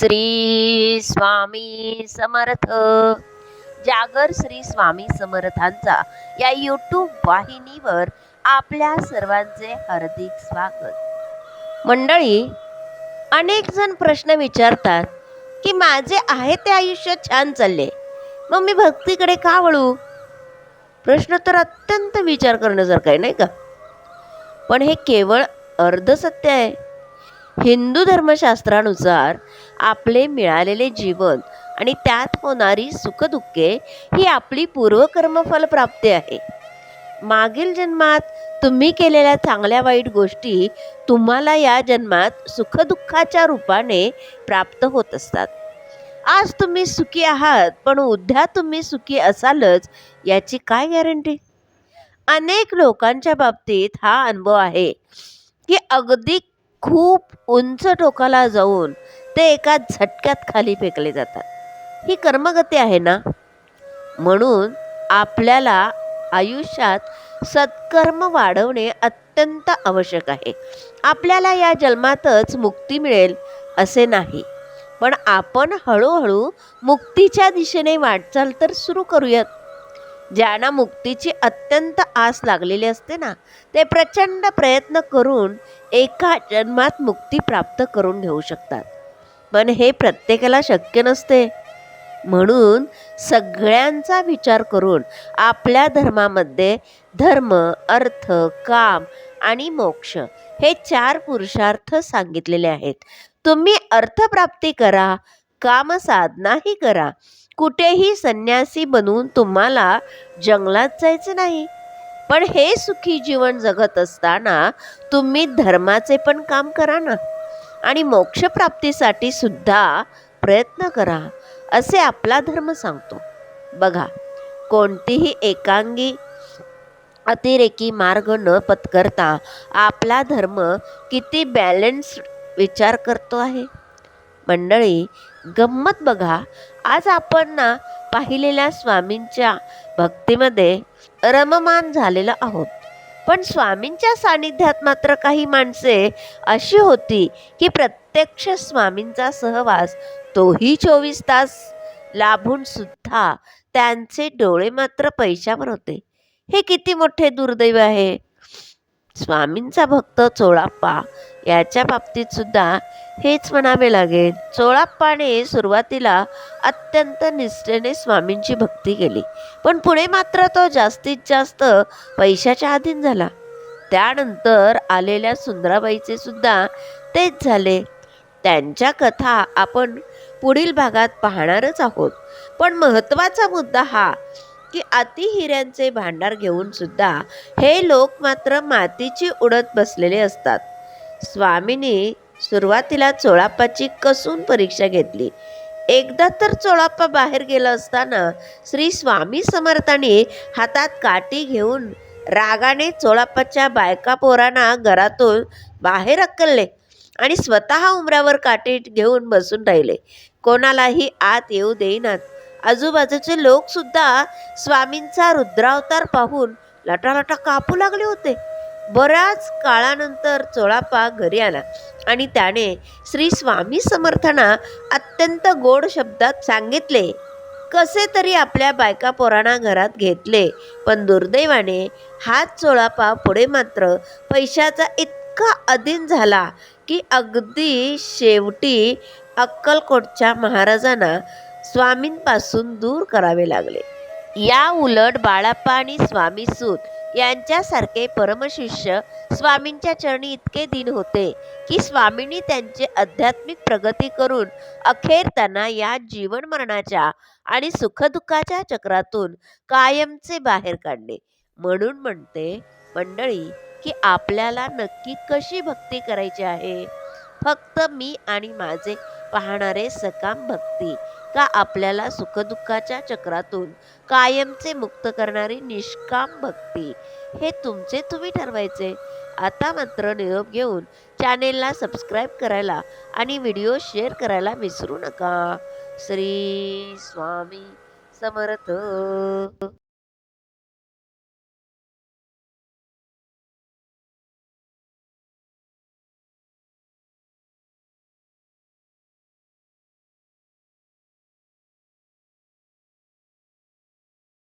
श्री स्वामी समर्थ. जागर श्री स्वामी समर्थांचा या यूट्यूब वाहिनीवर आपल्या सर्वांचे हार्दिक स्वागत. मंडळी अनेक जण प्रश्न विचारतात की माझे आहे ते आयुष्य छान चालले. मग मी भक्तीकडे का वळू? प्रश्न तर अत्यंत विचार करण्यासारखा आहे नाही का? पण हे केवळ अर्धसत्य आहे. हिंदू धर्मशास्त्रानुसार आपले मिळालेले जीवन आणि त्यात होणारी सुखदुःखे ही आपली पूर्वकर्मफल प्राप्ती आहे. मागील जन्मात तुम्ही केलेल्या चांगल्या वाईट गोष्टी तुम्हाला या जन्मात सुखदुःखाच्या रूपाने प्राप्त होत असतात. आज तुम्ही सुखी आहात पण उद्या तुम्ही सुखी असालच याची काय गॅरंटी? अनेक लोकांच्या बाबतीत हा अनुभव आहे की अगदी खूप उंच टोकाला जाऊन ते एका झटक्यात खाली फेकले जातात. ही कर्मगती आहे ना? म्हणून आपल्याला आयुष्यात सत्कर्म वाढवणे अत्यंत आवश्यक आहे. आपल्याला या जन्मातच मुक्ती मिळेल असे नाही. पण आपण हळूहळू मुक्तीच्या दिशेने वाटचाल तर सुरू करूयात. ज्यांना मुक्तीची अत्यंत आस लागलेली असते ना ते प्रचंड प्रयत्न करून एका जन्मात मुक्ती प्राप्त करून घेऊ शकतात. पण हे प्रत्येकाला शक्य नसते. म्हणून सगळ्यांचा विचार करून आपल्या धर्मामध्ये धर्म अर्थ काम आणि मोक्ष हे चार पुरुषार्थ सांगितलेले आहेत. तुम्ही अर्थप्राप्ती करा कामसाधनाही करा कुठेही संन्यासी बनून तुम्हाला जंगलात जायचं नाही. पण हे सुखी जीवन जगत असताना तुम्ही धर्माचे पण काम करा ना. आणि मोक्षप्राप्तीसाठी सुद्धा प्रयत्न करा असे आपला धर्म सांगतो. बघा कोणतीही एकांगी अतिरेकी मार्ग न पत्करता आपला धर्म किती बॅलन्स विचार करतो आहे. मंडळी गंमत बघा आज आपण ना पाहिलेल्या स्वामींच्या भक्तीमध्ये रममान झालेलो आहोत. पण स्वामींच्या सानिध्यात मात्र काही माणसे अशी होती की प्रत्यक्ष स्वामींचा सहवास तोही चोवीस तास लाभून सुद्धा त्यांचे डोळे मात्र पैशावर होते. हे किती मोठे दुर्दैव आहे. स्वामींचा भक्त चोळाप्पा याच्या बाबतीत सुद्धा हेच म्हणावे लागेल. चोळाप्पाने सुरुवातीला अत्यंत निष्ठेने स्वामींची भक्ती केली. पण पुढे मात्र तो जास्तीत जास्त पैशाच्या अधीन झाला. त्यानंतर आलेल्या सुंदराबाईचे सुद्धा तेच झाले. त्यांच्या कथा आपण पुढील भागात पाहणारच आहोत. पण महत्त्वाचा मुद्दा हा की अतिहिऱ्यांचे भांडार घेऊन सुद्धा हे लोक मात्र मातीची उडत बसलेले असतात. स्वामींनी सुरुवातीला चोळाप्पाची कसून परीक्षा घेतली. एकदा तर चोळाप्पा बाहेर गेला असताना श्री स्वामी समर्थांनी हातात काठी घेऊन रागाने चोळाप्पाच्या बायका पोरांना घरातून बाहेर अक्कलले आणि स्वतः उमऱ्यावर काठी घेऊन बसून राहिले. कोणालाही आत येऊ देईनात. आजूबाजूचे लोक सुद्धा स्वामींचा रुद्रावतार पाहून लटालटा कापू लागले होते. बऱ्याच काळानंतर चोळापा घरी आला आणि त्याने श्री स्वामी समर्थना अत्यंत गोड शब्दात सांगितले कसे तरी आपल्या बायका पोरांना घरात घेतले पण दुर्दैवाने हाच चोळापा पुढे मात्र पैशाचा इतका अधीन झाला की अगदी शेवटी अक्कलकोटच्या महाराजांना स्वामींपासून दूर करावे लागले. या उलट बाळाप्पा आणि स्वामी सूत यांच्यासारखे परमशिष्य स्वामींच्या चरणी इतके दिन होते की स्वामींनी त्यांचे आध्यात्मिक प्रगती करून अखेर त्यांना या जीवन मरणाच्या आणि सुखदुःखाच्या चक्रातून कायमचे बाहेर काढले. म्हणून म्हणते मंडळी की आपल्याला नक्की कशी भक्ती करायची आहे? फक्त मी आणि माझे पाहणारे सकाम भक्ती का आपल्याला सुखदुःखाच्या चक्रातून कायमचे मुक्त करणारी निष्काम भक्ती? हे तुमचे तुम्ही ठरवायचे. आता मात्र निरोप घेऊन चॅनेलला सबस्क्राईब करायला आणि व्हिडिओ शेअर करायला विसरू नका. श्री स्वामी समर्थ.